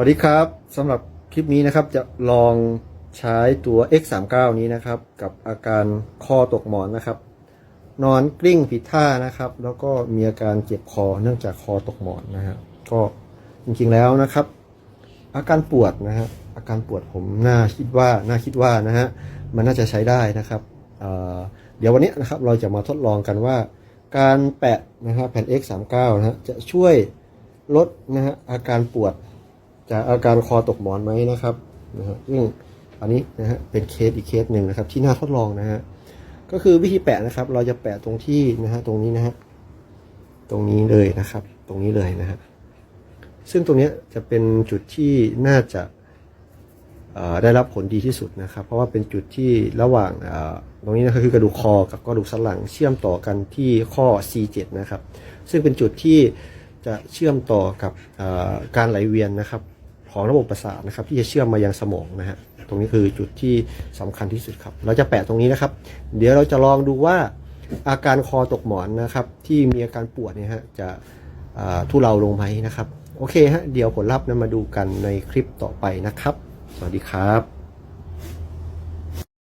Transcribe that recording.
วัสดีครับสำหรับคลิปนี้นะครับจะลองใช้ตัว X39 นี้นะครับ กับอาการคอตกหมอนนะครับ นอนกลิ้งผิดท่านะครับ แล้วก็มีอาการเจ็บคอเนื่องจากคอตกหมอนนะฮะก็จริงๆแล้วนะครับ อาการปวดนะฮะอาการปวดผมน่าคิดว่าน่าคิดว่านะฮะมันน่าจะใช้ได้นะครับเเดี๋ยววันนี้นะครับเราจะมาทดลองกันว่า การแปะนะฮะแผ่น X39 นะฮะจะช่วยลดนะฮะอาการปวด จากอาการคอตกหมอนไหมนะครับนะฮะซึ่งอันนี้นะฮะเป็นเคสอีกเคสหนึ่งนะครับ ที่น่าทดลองนะฮะก็คือวิธีแปะนะครับ เราจะแปะตรงที่นะฮะตรงนี้นะฮะตรงนี้เลยนะครับ ตรงนี้เลยนะฮะซึ่งตรงนี้จะเป็นจุดที่น่าจะได้รับผลดีที่สุดนะครับ เพราะว่าเป็นจุดที่ระหว่างตรงนี้นะครับคือกระดูกคอกับกระดูกสันหลังเชื่อมต่อกันที่ข้อ C7 นะครับ ซึ่งเป็นจุดที่จะเชื่อมต่อกับการไหลเวียนนะครับ ของระบบประสาทนะครับ ที่จะเชื่อมมายังสมองนะฮะตรงนี้คือจุดที่สำคัญที่สุดครับ เราจะแปะตรงนี้นะครับ เดี๋ยวเราจะลองดูว่าอาการคอตกหมอนนะครับ ที่มีอาการปวดเนี่ยฮะจะทุเลาลงไหมนะครับ โอเคฮะเดี๋ยวผลลัพธ์นั้นมาดูกันในคลิปต่อไปนะครับ สวัสดีครับ